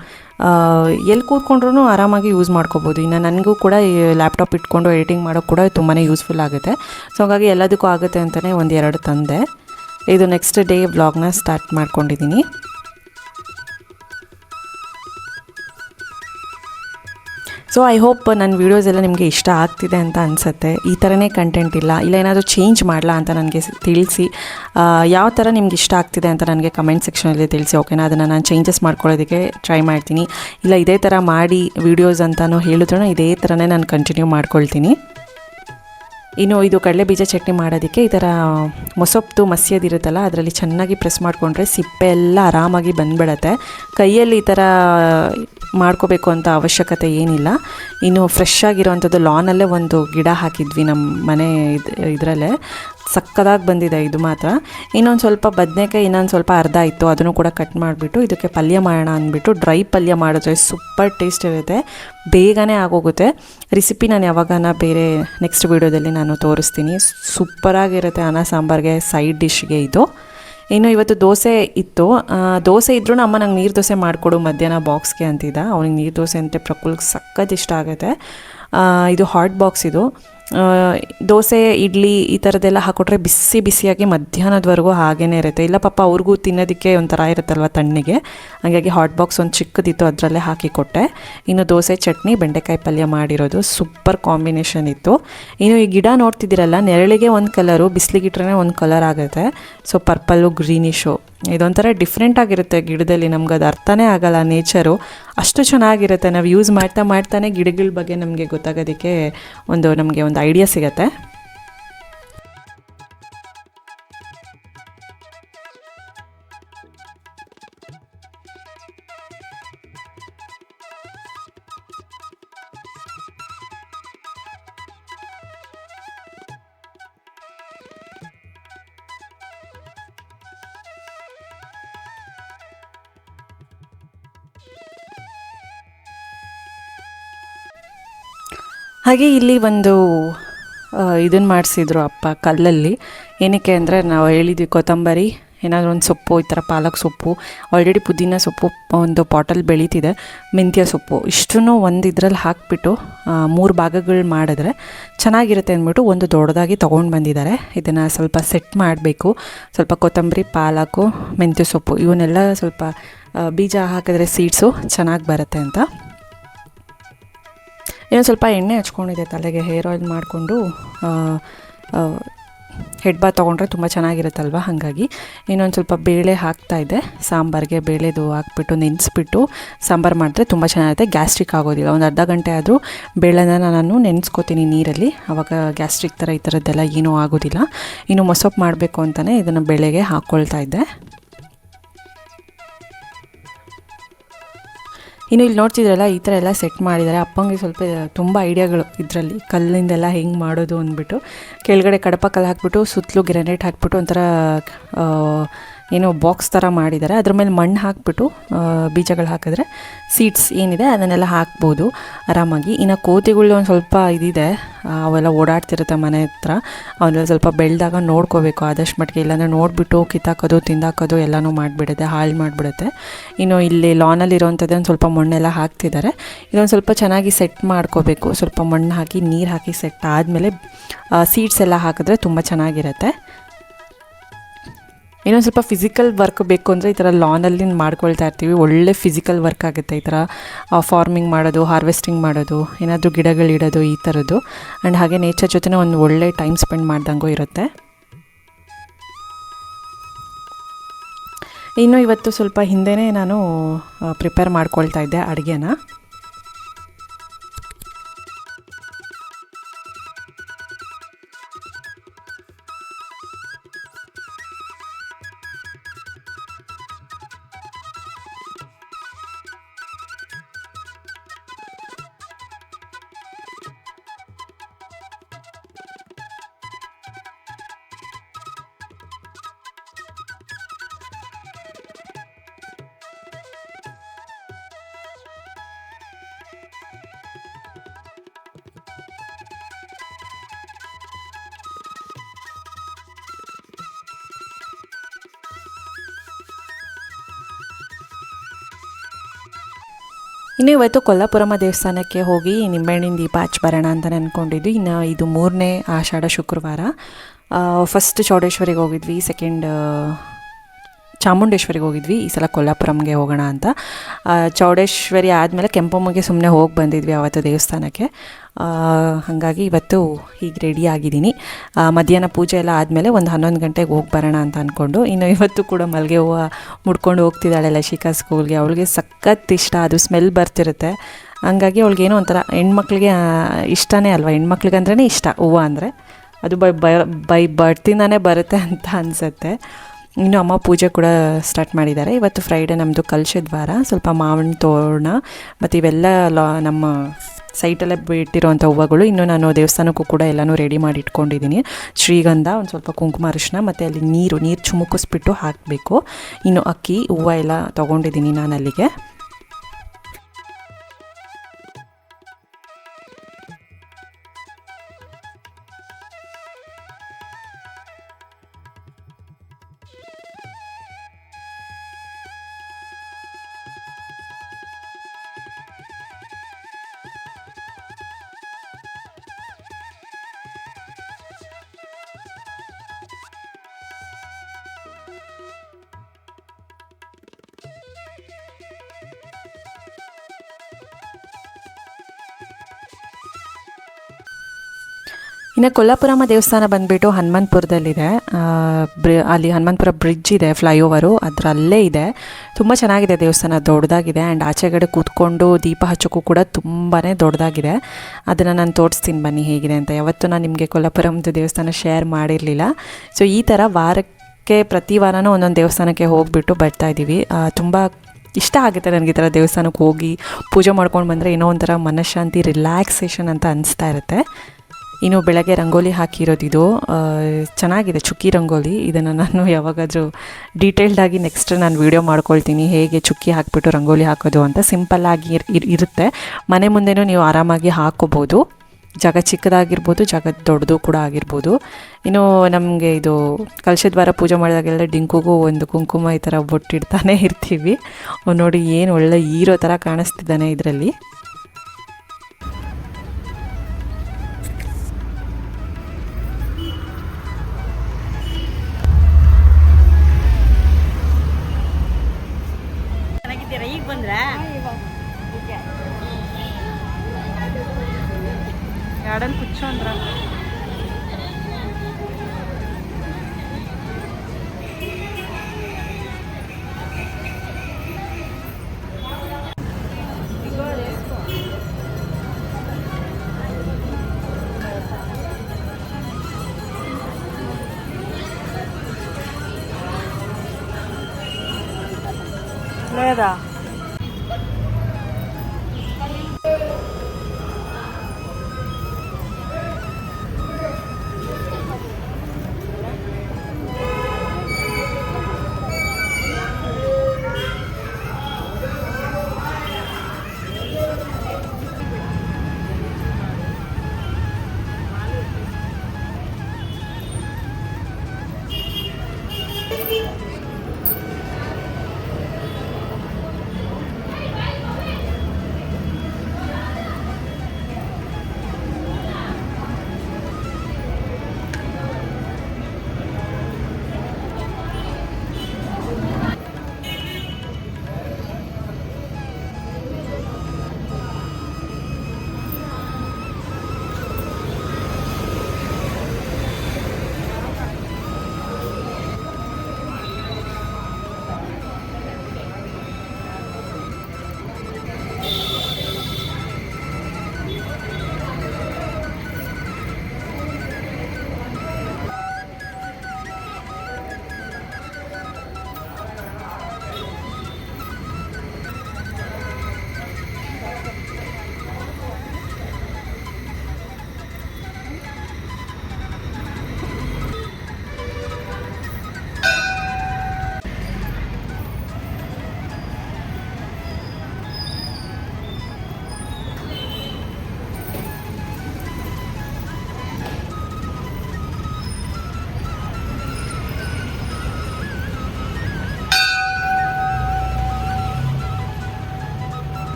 ಎಲ್ಲಿ ಕೂತ್ಕೊಂಡ್ರೂ ಆರಾಮಾಗಿ ಯೂಸ್ ಮಾಡ್ಕೋಬೋದು. ಇನ್ನು ನನಗೂ ಕೂಡ ಈ ಲ್ಯಾಪ್ಟಾಪ್ ಇಟ್ಕೊಂಡು ಎಡಿಟಿಂಗ್ ಮಾಡೋಕ್ಕೆ ಕೂಡ ತುಂಬಾ ಯೂಸ್ಫುಲ್ ಆಗುತ್ತೆ. ಸೊ ಹಾಗಾಗಿ ಎಲ್ಲದಕ್ಕೂ ಆಗುತ್ತೆ ಅಂತಲೇ ಒಂದು ಎರಡು ತಂದೆ. ಇದು ನೆಕ್ಸ್ಟ್ ಡೇ ವ್ಲಾಗ್ನ ಸ್ಟಾರ್ಟ್ ಮಾಡ್ಕೊಂಡಿದ್ದೀನಿ ಸೊ ಐ ಹೋಪ್ ನನ್ನ ವೀಡಿಯೋಸ್ ಎಲ್ಲ ನಿಮಗೆ ಇಷ್ಟ ಆಗ್ತಿದೆ ಅಂತ ಅನಿಸುತ್ತೆ. ಈ ಥರನೇ ಕಂಟೆಂಟ್ ಇಲ್ಲ. ಇಲ್ಲ, ಏನಾದರೂ ಚೇಂಜ್ ಮಾಡಲಾ ಅಂತ ನನಗೆ ತಿಳಿಸಿ. ಯಾವ ಥರ ನಿಮ್ಗೆ ಇಷ್ಟ ಆಗ್ತಿದೆ ಅಂತ ನನಗೆ ಕಮೆಂಟ್ ಸೆಕ್ಷನಲ್ಲಿ ತಿಳಿಸಿ ಓಕೆನಾ ಅದನ್ನು ನಾನು ಚೇಂಜಸ್ ಮಾಡ್ಕೊಳ್ಳೋದಕ್ಕೆ ಟ್ರೈ ಮಾಡ್ತೀನಿ. ಇಲ್ಲ, ಇದೇ ಥರ ಮಾಡಿ ವೀಡಿಯೋಸ್ ಅಂತಲೂ ಹೇಳಿದ್ರು ಇದೇ ಥರನೇ ನಾನು ಕಂಟಿನ್ಯೂ ಮಾಡ್ಕೊಳ್ತೀನಿ. ಇನ್ನು ಇದು ಕಡಲೆ ಬೀಜ ಚಟ್ನಿ ಮಾಡೋದಕ್ಕೆ ಈ ಥರ ಮೊಸೊಪ್ತು ಮಸ್ಯದಿರುತ್ತಲ್ಲ ಅದರಲ್ಲಿ ಚೆನ್ನಾಗಿ ಪ್ರೆಸ್ ಮಾಡಿಕೊಂಡ್ರೆ ಸಿಪ್ಪೆ ಎಲ್ಲ ಆರಾಮಾಗಿ ಬಂದ್ಬಿಡತ್ತೆ. ಕೈಯಲ್ಲಿ ಈ ಥರ ಮಾಡ್ಕೋಬೇಕು ಅಂತ ಅವಶ್ಯಕತೆ ಏನಿಲ್ಲ. ಇನ್ನು ಫ್ರೆಶ್ ಆಗಿರೋವಂಥದ್ದು ಲಾನಲ್ಲೇ ಒಂದು ಗಿಡ ಹಾಕಿದ್ವಿ ನಮ್ಮ ಮನೆ ಇದು, ಇದರಲ್ಲೇ. ಸಕ್ಕದಾಗಿ ಬಂದಿದೆ ಇದು ಮಾತ್ರ. ಇನ್ನೊಂದು ಸ್ವಲ್ಪ ಬದನೆಕಾಯಿ ಇನ್ನೊಂದು ಸ್ವಲ್ಪ ಅರ್ಧ ಇತ್ತು. ಅದನ್ನು ಕೂಡ ಕಟ್ ಮಾಡಿಬಿಟ್ಟು ಇದಕ್ಕೆ ಪಲ್ಯ ಮಾಡೋಣ ಅಂದ್ಬಿಟ್ಟು ಡ್ರೈ ಪಲ್ಯ ಮಾಡಿದ್ರೆ ಸೂಪರ್ ಟೇಸ್ಟ್ ಇರುತ್ತೆ. ಬೇಗನೆ ಆಗೋಗುತ್ತೆ. ರೆಸಿಪಿ ನಾನು ಯಾವಾಗನ ಬೇರೆ ನೆಕ್ಸ್ಟ್ ವೀಡಿಯೋದಲ್ಲಿ ನಾನು ತೋರಿಸ್ತೀನಿ. ಸೂಪರಾಗಿರುತ್ತೆ ಅನ್ನ ಸಾಂಬಾರ್ಗೆ ಸೈಡ್ ಡಿಶ್ಗೆ ಇದು. ಇನ್ನು ಇವತ್ತು ದೋಸೆ ಇತ್ತು. ದೋಸೆ ಇದ್ರೂ ಅಮ್ಮ ನಂಗೆ ನೀರು ದೋಸೆ ಮಾಡಿಕೊಡು ಮಧ್ಯಾಹ್ನ ಬಾಕ್ಸ್ಗೆ ಅಂತಿದ್ದ. ಅವ್ನಿಗೆ ನೀರು ದೋಸೆ ಅಂತ ಪ್ರಕುಲ್ಗೆ ಸಖತ್ ಇಷ್ಟ ಆಗುತ್ತೆ. ಇದು ಹಾಟ್ ಬಾಕ್ಸ್ ಇದು. ದೋಸೆ, ಇಡ್ಲಿ ಈ ಥರದ್ದೆಲ್ಲ ಹಾಕ್ಕೊಟ್ರೆ ಬಿಸಿ ಬಿಸಿಯಾಗಿ ಮಧ್ಯಾಹ್ನದವರೆಗೂ ಹಾಗೇ ಇರುತ್ತೆ. ಇಲ್ಲ ಪಾಪ ಅವ್ರಿಗೂ ತಿನ್ನೋದಕ್ಕೆ ಒಂಥರ ಇರುತ್ತಲ್ವ ತಣ್ಣಿಗೆ. ಹಾಗಾಗಿ ಹಾಟ್ ಬಾಕ್ಸ್ ಒಂದು ಚಿಕ್ಕದಿತ್ತು ಅದರಲ್ಲೇ ಹಾಕಿ ಕೊಟ್ಟೆ. ಇನ್ನು ದೋಸೆ, ಚಟ್ನಿ, ಬೆಂಡೆಕಾಯಿ ಪಲ್ಯ ಮಾಡಿರೋದು. ಸೂಪರ್ ಕಾಂಬಿನೇಷನ್ ಇತ್ತು. ಇನ್ನು ಈ ಗಿಡ ನೋಡ್ತಿದ್ದೀರಲ್ಲ, ನೆರಳಿಗೆ ಒಂದು ಕಲರು ಬಿಸಿಲಿಗಿಟ್ರೆ ಒಂದು ಕಲರ್ ಆಗುತ್ತೆ. ಸೊ ಪರ್ಪಲ್ಲು ಗ್ರೀನಿಶು ಇದೊಂಥರ ಡಿಫ್ರೆಂಟ್ ಆಗಿರುತ್ತೆ ಗಿಡದಲ್ಲಿ. ನಮ್ಗೆ ಅದು ಅರ್ಥನೇ ಆಗಲ್ಲ ನೇಚರು ಅಷ್ಟು ಚೆನ್ನಾಗಿರುತ್ತೆ. ನಾವು ಯೂಸ್ ಮಾಡ್ತಾ ಮಾಡ್ತಾನೆ ಗಿಡಗಳ ಬಗ್ಗೆ ನಮಗೆ ಗೊತ್ತಾಗೋದಕ್ಕೆ ಒಂದು ನಮಗೆ ಒಂದು ಐಡಿಯಾ ಸಿಗತ್ತೆ. ಹಾಗೆ ಇಲ್ಲಿ ಒಂದು ಇದನ್ನು ಮಾಡಿಸಿದ್ರು ಅಪ್ಪ ಕಲ್ಲಲ್ಲಿ. ಏನಕ್ಕೆ ಅಂದರೆ ನಾವು ಹೇಳಿದ್ವಿ ಕೊತ್ತಂಬರಿ, ಏನಾದರೂ ಒಂದು ಸೊಪ್ಪು, ಈ ಥರ ಪಾಲಕ್ ಸೊಪ್ಪು ಆಲ್ರೆಡಿ ಪುದೀನ ಸೊಪ್ಪು ಒಂದು ಪಾಟಲ್ಲಿ ಬೆಳೀತಿದೆ, ಮೆಂತ್ಯ ಸೊಪ್ಪು. ಇಷ್ಟನ್ನು ಒಂದು ಇದ್ರಲ್ಲಿ ಹಾಕಿಬಿಟ್ಟು ಮೂರು ಭಾಗಗಳು ಮಾಡಿದ್ರೆ ಚೆನ್ನಾಗಿರುತ್ತೆ ಅಂದ್ಬಿಟ್ಟು ಒಂದು ದೊಡ್ಡದಾಗಿ ತೊಗೊಂಡು ಬಂದಿದ್ದಾರೆ. ಇದನ್ನು ಸ್ವಲ್ಪ ಸೆಟ್ ಮಾಡಬೇಕು. ಸ್ವಲ್ಪ ಕೊತ್ತಂಬರಿ, ಪಾಲಕು, ಮೆಂತ್ಯ ಸೊಪ್ಪು, ಇವನ್ನೆಲ್ಲ ಸ್ವಲ್ಪ ಬೀಜ ಹಾಕಿದ್ರೆ ಸೀಡ್ಸು ಚೆನ್ನಾಗಿ ಬರುತ್ತೆ ಅಂತ. ಇನ್ನೊಂದು ಸ್ವಲ್ಪ ಎಣ್ಣೆ ಹಚ್ಕೊಂಡಿದೆ ತಲೆಗೆ, ಹೇರ್ ಆಯಿಲ್ ಮಾಡಿಕೊಂಡು ಹೆಡ್ ಬಾತ್ ತೊಗೊಂಡ್ರೆ ತುಂಬ ಚೆನ್ನಾಗಿರುತ್ತಲ್ವ? ಹಾಗಾಗಿ ಇನ್ನೊಂದು ಸ್ವಲ್ಪ ಬೇಳೆ ಹಾಕ್ತಾಯಿದ್ದೆ ಸಾಂಬಾರಿಗೆ ಬೇಳೆದು ಹಾಕ್ಬಿಟ್ಟು, ನೆನೆಸ್ಬಿಟ್ಟು ಸಾಂಬಾರು ಮಾಡಿದ್ರೆ ತುಂಬ ಚೆನ್ನಾಗಿರುತ್ತೆ. ಗ್ಯಾಸ್ಟ್ರಿಕ್ ಆಗೋದಿಲ್ಲ. ಒಂದು ಅರ್ಧ ಗಂಟೆ ಆದರೂ ಬೇಳೆನ ನಾನು ನೆನೆಸ್ಕೋತೀನಿ ನೀರಲ್ಲಿ. ಆವಾಗ ಗ್ಯಾಸ್ಟ್ರಿಕ್ ಥರ ಈ ಥರದ್ದೆಲ್ಲ ಏನೂ ಆಗೋದಿಲ್ಲ. ಇನ್ನು ಮೊಸಪ್ಪು ಮಾಡಬೇಕು ಅಂತಲೇ ಇದನ್ನು ಬೇಳೆಗೆ ಹಾಕ್ಕೊಳ್ತಾ ಇದ್ದೆ. ಇನ್ನು ಇಲ್ಲಿ ನೋಡ್ತಿದ್ರಲ್ಲ, ಈ ಥರ ಎಲ್ಲ ಸೆಟ್ ಮಾಡಿದ್ದಾರೆ. ಅಪ್ಪಂಗೆ ಸ್ವಲ್ಪ ತುಂಬ ಐಡಿಯಾಗಳು ಇದರಲ್ಲಿ. ಕಲ್ಲಿಂದೆಲ್ಲ ಹೆಂಗೆ ಮಾಡೋದು ಅಂದ್ಬಿಟ್ಟು, ಕೆಳಗಡೆ ಕಡಪ ಕಲ್ಲು ಹಾಕ್ಬಿಟ್ಟು, ಸುತ್ತಲೂ ಗ್ರೆನೇಟ್ ಹಾಕ್ಬಿಟ್ಟು ಒಂಥರ ಏನೋ ಬಾಕ್ಸ್ ಥರ ಮಾಡಿದ್ದಾರೆ. ಅದ್ರ ಮೇಲೆ ಮಣ್ಣು ಹಾಕ್ಬಿಟ್ಟು ಬೀಜಗಳು ಹಾಕಿದ್ರೆ ಸೀಡ್ಸ್ ಏನಿದೆ ಅದನ್ನೆಲ್ಲ ಹಾಕ್ಬೋದು ಆರಾಮಾಗಿ. ಇನ್ನು ಕೋತಿಗಳು ಒಂದು ಸ್ವಲ್ಪ ಇದಿದೆ ಅವೆಲ್ಲ ಓಡಾಡ್ತಿರುತ್ತೆ ಮನೆ ಹತ್ರ. ಅವನ್ನೆಲ್ಲ ಸ್ವಲ್ಪ ಬೆಳೆದಾಗ ನೋಡ್ಕೋಬೇಕು. ಆದಷ್ಟು ಮಟ್ಟಿಗೆ ಇಲ್ಲಾಂದರೆ ನೋಡಿಬಿಟ್ಟು ಕಿತ್ತಾಕೋದು, ತಿಂದಾಕೋದು ಎಲ್ಲನೂ ಮಾಡಿಬಿಡುತ್ತೆ, ಹಾಳು ಮಾಡಿಬಿಡುತ್ತೆ. ಇನ್ನು ಇಲ್ಲಿ ಲಾನಲ್ಲಿ ಇರೋವಂಥದ್ದು ಒಂದು ಸ್ವಲ್ಪ ಮಣ್ಣೆಲ್ಲ ಹಾಕ್ತಿದ್ದಾರೆ. ಇದೊಂದು ಸ್ವಲ್ಪ ಚೆನ್ನಾಗಿ ಸೆಟ್ ಮಾಡ್ಕೋಬೇಕು. ಸ್ವಲ್ಪ ಮಣ್ಣು ಹಾಕಿ, ನೀರು ಹಾಕಿ ಸೆಟ್ ಆದಮೇಲೆ ಸೀಡ್ಸ್ ಎಲ್ಲ ಹಾಕಿದ್ರೆ ತುಂಬ ಚೆನ್ನಾಗಿರುತ್ತೆ. ಇನ್ನೊಂದು ಸ್ವಲ್ಪ ಫಿಸಿಕಲ್ ವರ್ಕ್ ಬೇಕು ಅಂದರೆ ಈ ಥರ ಲಾನಲ್ಲಿ ಮಾಡ್ಕೊಳ್ತಾ ಇರ್ತೀವಿ. ಒಳ್ಳೆ ಫಿಸಿಕಲ್ ವರ್ಕ್ ಆಗುತ್ತೆ ಈ ಥರ ಫಾರ್ಮಿಂಗ್ ಮಾಡೋದು ಹಾರ್ವೆಸ್ಟಿಂಗ್ ಮಾಡೋದು, ಏನಾದರೂ ಗಿಡಗಳಿಡೋದು ಈ ಥರದ್ದು ಆ್ಯಂಡ್ ಹಾಗೆ ನೇಚರ್ ಜೊತೆ ಒಂದು ಒಳ್ಳೆ ಟೈಮ್ ಸ್ಪೆಂಡ್ ಮಾಡ್ದಂಗೂ ಇರುತ್ತೆ. ಇನ್ನು ಇವತ್ತು ಸ್ವಲ್ಪ ಹಿಂದೆನೇ ನಾನು ಪ್ರಿಪೇರ್ ಮಾಡ್ಕೊಳ್ತಾ ಇದ್ದೆ ಅಡುಗೆನ. ಇನ್ನು ಇವತ್ತು ಕೊಲ್ಲಾಪುರಮ್ಮ ದೇವಸ್ಥಾನಕ್ಕೆ ಹೋಗಿ ನಿಂಬೆಹಣ್ಣಿನ ದೀಪ ಹಚ್ಚಿ ಬರೋಣ ಅಂತ ಅಂದ್ಕೊಂಡಿದ್ವಿ ಇನ್ನು ಇದು ಮೂರನೇ ಆಷಾಢ ಶುಕ್ರವಾರ. ಫಸ್ಟ್ ಚೌಡೇಶ್ವರಿಗೆ ಹೋಗಿದ್ವಿ ಸೆಕೆಂಡ್ ಚಾಮುಂಡೇಶ್ವರಿಗೆ ಹೋಗಿದ್ವಿ. ಈ ಸಲ ಕೊಲ್ಲಾಪುರಂಗೆ ಹೋಗೋಣ ಅಂತ. ಚೌಡೇಶ್ವರಿ ಆದಮೇಲೆ ಕೆಂಪಮ್ಮಗೆ ಸುಮ್ಮನೆ ಹೋಗಿ ಬಂದಿದ್ವಿ ಆವತ್ತು ದೇವಸ್ಥಾನಕ್ಕೆ. ಹಾಗಾಗಿ ಇವತ್ತು ಹೀಗೆ ರೆಡಿ ಆಗಿದ್ದೀನಿ. ಮಧ್ಯಾಹ್ನ ಪೂಜೆ ಎಲ್ಲ ಆದಮೇಲೆ ಒಂದು ಹನ್ನೊಂದು ಗಂಟೆಗೆ ಹೋಗಿ ಬರೋಣ ಅಂತ ಅಂದ್ಕೊಂಡು ಇನ್ನು ಇವತ್ತು ಕೂಡ ಮಲ್ಲಿಗೆ ಹೂವು ಮುಡ್ಕೊಂಡು ಹೋಗ್ತಿದ್ದಾಳೆ ಲಶಿಕಾ ಸ್ಕೂಲ್ಗೆ ಅವಳಿಗೆ ಸಖತ್ ಇಷ್ಟ, ಅದು ಸ್ಮೆಲ್ ಬರ್ತಿರುತ್ತೆ. ಹಂಗಾಗಿ ಅವಳಿಗೆ ಏನೋ ಒಂಥರ ಹೆಣ್ಮಕ್ಳಿಗೆ ಇಷ್ಟನೇ ಅಲ್ವಾ? ಹೆಣ್ಮಕ್ಳಿಗಂದ್ರೇ ಇಷ್ಟ, ಹೂವು ಅಂದರೆ. ಅದು ಬೈ ಬೈ ಬರ್ತಿಂದಾನೇ ಬರುತ್ತೆ ಅಂತ ಅನಿಸುತ್ತೆ. ಇನ್ನು ಅಮ್ಮ ಪೂಜೆ ಕೂಡ ಸ್ಟಾರ್ಟ್ ಮಾಡಿದ್ದಾರೆ. ಇವತ್ತು ಫ್ರೈಡೆ ನಮ್ಮದು ಕಲಶದ ವಾರ. ಸ್ವಲ್ಪ ಮಾವಿನ ತೋರಣ, ಮತ್ತು ಇವೆಲ್ಲ ಲಾ ನಮ್ಮ ಸೈಟಲ್ಲೇ ಬಿಟ್ಟಿರೋವಂಥ ಹೂವುಗಳು. ಇನ್ನು ನಾನು ದೇವಸ್ಥಾನಕ್ಕೂ ಕೂಡ ಎಲ್ಲನೂ ರೆಡಿ ಮಾಡಿ ಇಟ್ಕೊಂಡಿದ್ದೀನಿ. ಶ್ರೀಗಂಧ, ಒಂದು ಸ್ವಲ್ಪ ಕುಂಕುಮ ಅರಿಶಿನ ಮತ್ತು ಅಲ್ಲಿ ನೀರು ನೀರು ಚುಮುಕಿಸ್ಬಿಟ್ಟು ಹಾಕಬೇಕು. ಇನ್ನು ಅಕ್ಕಿ, ಹೂವು ಎಲ್ಲ ತೊಗೊಂಡಿದ್ದೀನಿ ನಾನು ಅಲ್ಲಿಗೆ ಇನ್ನು ಕೊಲ್ಲಾಪುರಮ್ಮ ದೇವಸ್ಥಾನ ಬಂದುಬಿಟ್ಟು ಹನುಮಂತಪುರದಲ್ಲಿದೆ. ಅಲ್ಲಿ ಹನುಮಂತಪುರ ಬ್ರಿಡ್ಜ್ ಇದೆ ಫ್ಲೈಓವರು ಅದರಲ್ಲೇ ಇದೆ. ತುಂಬ ಚೆನ್ನಾಗಿದೆ ದೇವಸ್ಥಾನ, ದೊಡ್ಡದಾಗಿದೆ. ಆ್ಯಂಡ್ ಆಚೆಗಡೆ ಕೂತ್ಕೊಂಡು ದೀಪ ಹಚ್ಚೋಕ್ಕೂ ಕೂಡ ತುಂಬಾ ದೊಡ್ಡದಾಗಿದೆ. ಅದನ್ನು ನಾನು ತೋರಿಸ್ತೀನಿ ಬನ್ನಿ ಹೇಗಿದೆ ಅಂತ. ಯಾವತ್ತೂ ನಾನು ನಿಮಗೆ ಕೊಲ್ಲಾಪುರಮ್ದು ದೇವಸ್ಥಾನ ಶೇರ್ ಮಾಡಿರಲಿಲ್ಲ. ಸೊ ಈ ಥರ ವಾರಕ್ಕೆ ಪ್ರತಿ ವಾರನೂ ಒಂದೊಂದು ದೇವಸ್ಥಾನಕ್ಕೆ ಹೋಗಿಬಿಟ್ಟು ಬರ್ತಾ ಇದ್ದೀವಿ ತುಂಬ ಇಷ್ಟ ಆಗುತ್ತೆ ನನಗೆ ಈ ಥರ ದೇವಸ್ಥಾನಕ್ಕೆ ಹೋಗಿ ಪೂಜೆ ಮಾಡ್ಕೊಂಡು ಬಂದರೆ ಏನೋ ಒಂಥರ ಮನಃಶಾಂತಿ ರಿಲ್ಯಾಕ್ಸೇಷನ್ ಅಂತ ಅನಿಸ್ತಾ ಇರುತ್ತೆ. ಇನ್ನು ಬೆಳಗ್ಗೆ ರಂಗೋಲಿ ಹಾಕಿರೋದು ಇದು ಆ, ಚೆನ್ನಾಗಿದೆ ಚುಕ್ಕಿ ರಂಗೋಲಿ. ಇದನ್ನು ನಾನು ಯಾವಾಗಾದರೂ ಡೀಟೇಲ್ಡಾಗಿ ನೆಕ್ಸ್ಟ್ ನಾನು ವೀಡಿಯೋ ಮಾಡ್ಕೊಳ್ತೀನಿ. ಹೇಗೆ ಚುಕ್ಕಿ ಹಾಕಿಬಿಟ್ಟು ರಂಗೋಲಿ ಹಾಕೋದು ಅಂತ ಸಿಂಪಲ್ಲಾಗಿ ಇರ್ ಇರ್- ಇರುತ್ತೆ. ಮನೆ ಮುಂದೆನೂ ನೀವು ಆರಾಮಾಗಿ ಹಾಕೋಬೋದು. ಜಾಗ ಚಿಕ್ಕದಾಗಿರ್ಬೋದು ಜಾಗ ದೊಡ್ಡದು ಕೂಡ ಆಗಿರ್ಬೋದು. ಇನ್ನು ನಮಗೆ ಇದು ಕಲಶದ್ವಾರ ಪೂಜೆ ಮಾಡಿದಾಗೆಲ್ಲ ಡಿಂಕುಗೂ ಒಂದು ಕುಂಕುಮ ಈ ಥರ ಬೊಟ್ಟಿಡ್ತಾನೆ ಇರ್ತೀವಿ. ನೋಡಿ ಏನು ಒಳ್ಳೆ ಈರೋ ಥರ ಕಾಣಿಸ್ತಿದ್ದಾನೆ ಇದರಲ್ಲಿ. గార్డెన్ కూర్చోండి రా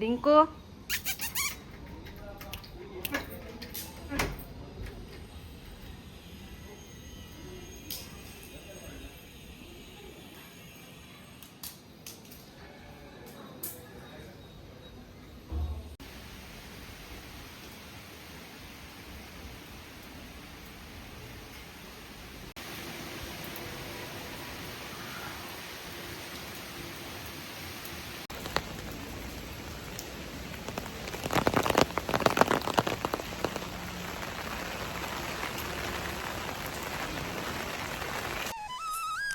林哥。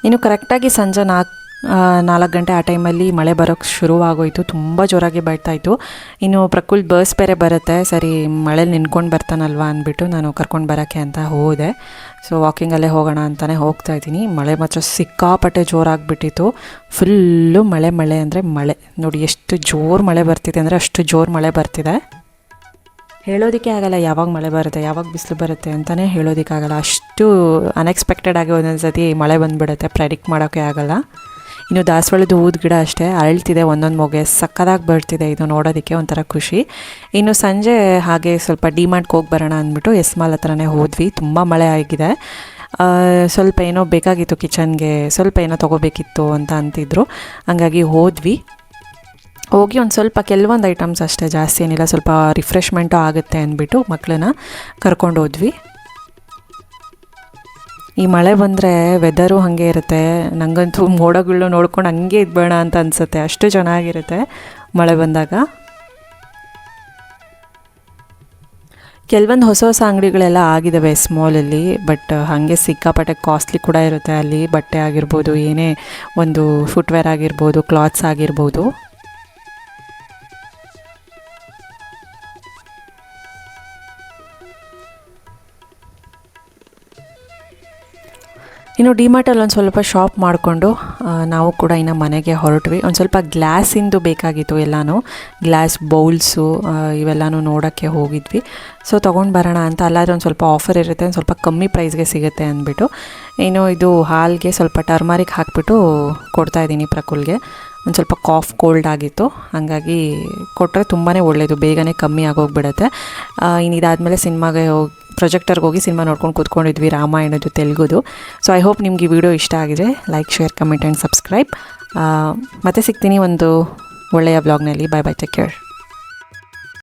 ಇನ್ನು ಕರೆಕ್ಟಾಗಿ ಸಂಜೆ ನಾಲ್ಕು ನಾಲ್ಕು ಗಂಟೆ ಆ ಟೈಮಲ್ಲಿ ಮಳೆ ಬರೋಕ್ಕೆ ಶುರುವಾಗೋಯಿತು. ತುಂಬ ಜೋರಾಗಿ ಬರ್ತಾಯಿತ್ತು ಇನ್ನು ಪ್ರಕುಲ್ ಬಸ್ ಬೇರೆ ಬರುತ್ತೆ. ಸರಿ ಮಳೆ ನಿಂತ್ಕೊಂಡು ಬರ್ತಾನಲ್ವಾ ಅಂದ್ಬಿಟ್ಟು ನಾನು ಕರ್ಕೊಂಡು ಬರೋಕ್ಕೆ ಅಂತ ಹೋದೆ. ಸೊ ವಾಕಿಂಗಲ್ಲೇ ಹೋಗೋಣ ಅಂತಲೇ ಹೋಗ್ತಾ ಇದ್ದೀನಿ. ಮಳೆ ಮಾತ್ರ ಸಿಕ್ಕಾಪಟ್ಟೆ ಜೋರಾಗಿಬಿಟ್ಟಿತ್ತು. ಫುಲ್ಲು ಮಳೆ ಮಳೆ ಅಂದರೆ ಮಳೆ. ನೋಡಿ, ಎಷ್ಟು ಜೋರು ಮಳೆ ಬರ್ತಿದೆ ಅಂದರೆ ಅಷ್ಟು ಜೋರು ಮಳೆ ಬರ್ತಿದೆ. ಹೇಳೋದಕ್ಕೆ ಆಗಲ್ಲ, ಯಾವಾಗ ಮಳೆ ಬರುತ್ತೆ, ಯಾವಾಗ ಬಿಸಿಲು ಬರುತ್ತೆ ಅಂತಲೇ ಹೇಳೋದಕ್ಕಾಗಲ್ಲ ಅಷ್ಟು ಅನ್ಎಕ್ಸ್ಪೆಕ್ಟೆಡ್ ಆಗಿ ಒಂದೊಂದು ಸತಿ ಮಳೆ ಬಂದುಬಿಡುತ್ತೆ ಪ್ರೆಡಿಕ್ಟ್ ಮಾಡೋಕ್ಕೆ ಆಗಲ್ಲ. ಇನ್ನು ದಾಸವಾಳದ ಹೂದ ಗಿಡ ಅಷ್ಟೇ, ಅರಳ್ತಿದೆ ಒಂದೊಂದು ಮೊಗೆ ಸಕ್ಕದಾಗಿ ಬರ್ತಿದೆ ಇದು ನೋಡೋದಕ್ಕೆ ಒಂಥರ ಖುಷಿ. ಇನ್ನು ಸಂಜೆ ಹಾಗೆ ಸ್ವಲ್ಪ ಡಿಮಾರ್ಟ್ಗೆ ಹೋಗಿ ಬರೋಣ ಅಂದ್ಬಿಟ್ಟು ಎಸ್ ಮಾಲ್ ಹತ್ರನೇ ಹೋದ್ವಿ, ತುಂಬ ಮಳೆ ಆಗಿದೆ. ಸ್ವಲ್ಪ ಏನೋ ಬೇಕಾಗಿತ್ತು ಕಿಚನ್ಗೆ ಸ್ವಲ್ಪ ಏನೋ ತೊಗೋಬೇಕಿತ್ತು ಅಂತ ಅಂತಿದ್ರು. ಹಂಗಾಗಿ ಹೋದ್ವಿ. ಹೋಗಿ ಒಂದು ಸ್ವಲ್ಪ ಕೆಲವೊಂದು ಐಟಮ್ಸ್ ಅಷ್ಟೇ ಜಾಸ್ತಿ ಏನಿಲ್ಲ, ಸ್ವಲ್ಪ ರಿಫ್ರೆಶ್ಮೆಂಟು ಆಗುತ್ತೆ ಅಂದ್ಬಿಟ್ಟು ಮಕ್ಕಳನ್ನ ಕರ್ಕೊಂಡು ಹೋದ್ವಿ. ಈ ಮಳೆ ಬಂದರೆ ವೆದರು ಹಾಗೆ ಇರುತ್ತೆ ನನಗಂತೂ ಮೋಡಗಳನ್ನ ನೋಡ್ಕೊಂಡು ಹಂಗೆ ಇದ್ಬೇಡ ಅಂತ ಅನಿಸುತ್ತೆ, ಅಷ್ಟು ಚೆನ್ನಾಗಿರುತ್ತೆ ಮಳೆ ಬಂದಾಗ. ಕೆಲವೊಂದು ಹೊಸ ಹೊಸ ಅಂಗಡಿಗಳೆಲ್ಲ ಆಗಿದ್ದಾವೆ ಸ್ಮಾಲಲ್ಲಿ ಬಟ್ ಹಾಗೆ ಸಿಕ್ಕಾಪಟ್ಟೆ ಕಾಸ್ಟ್ಲಿ ಕೂಡ ಇರುತ್ತೆ ಅಲ್ಲಿ, ಬಟ್ಟೆ ಆಗಿರ್ಬೋದು, ಏನೇ ಒಂದು ಫುಟ್ವೇರ್ ಆಗಿರ್ಬೋದು ಕ್ಲಾತ್ಸ್ ಆಗಿರ್ಬೋದು. ಇನ್ನು ಡಿಮಾರ್ಟಲ್ಲಿ ಒಂದು ಸ್ವಲ್ಪ ಶಾಪ್ ಮಾಡಿಕೊಂಡು ನಾವು ಕೂಡ ಇನ್ನು ಮನೆಗೆ ಹೊರಟ್ವಿ. ಒಂದು ಸ್ವಲ್ಪ ಗ್ಲಾಸಿಂದು ಬೇಕಾಗಿತ್ತು ಎಲ್ಲನೂ. ಗ್ಲಾಸ್ ಬೌಲ್ಸು ಇವೆಲ್ಲನೂ ನೋಡೋಕ್ಕೆ ಹೋಗಿದ್ವಿ. ಸೊ ತೊಗೊಂಡು ಬರೋಣ ಅಂತ ಅಲ್ಲಾದ್ರೆ ಒಂದು ಸ್ವಲ್ಪ ಆಫರ್ ಇರುತ್ತೆ, ಒಂದು ಸ್ವಲ್ಪ ಕಮ್ಮಿ ಪ್ರೈಸ್ಗೆ ಸಿಗುತ್ತೆ ಅಂದ್ಬಿಟ್ಟು. ಇನ್ನು ಇದು ಹಾಲ್ಗೆ ಸ್ವಲ್ಪ ಟರ್ಮರಿಕ್ ಹಾಕ್ಬಿಟ್ಟು ಕೊಡ್ತಾಯಿದ್ದೀನಿ ಪ್ರಕುಲ್ಗೆ. ಒಂದು ಸ್ವಲ್ಪ ಕಾಫ್ ಕೋಲ್ಡ್ ಆಗಿತ್ತು. ಹಾಗಾಗಿ ಕೊಟ್ಟರೆ ತುಂಬಾ ಒಳ್ಳೆಯದು ಬೇಗನೆ ಕಮ್ಮಿ ಆಗೋಗ್ಬಿಡುತ್ತೆ. ಇನ್ನು ಇದಾದಮೇಲೆ ಸಿನಿಮಾಗೆ ಹೋಗಿ ಪ್ರೊಜೆಕ್ಟರ್ಗೆ ಹೋಗಿ ಸಿನಿಮಾ ನೋಡ್ಕೊಂಡು ಕೂತ್ಕೊಂಡಿದ್ವಿ ರಾಮಾಯಣದ್ದು, ತೆಲುಗುದು. ಸೊ ಐ ಹೋಪ್ ನಿಮ್ಗೆ ಈ ವಿಡಿಯೋ ಇಷ್ಟ ಆಗಿದೆ. Like share comment and subscribe ಮತ್ತೆ ಸಿಗ್ತೀನಿ ಒಂದು ಒಳ್ಳೆಯ ಬ್ಲಾಗ್ನಲ್ಲಿ ಬೈ ಬೈ ಟೇಕ್ ಕೇರ್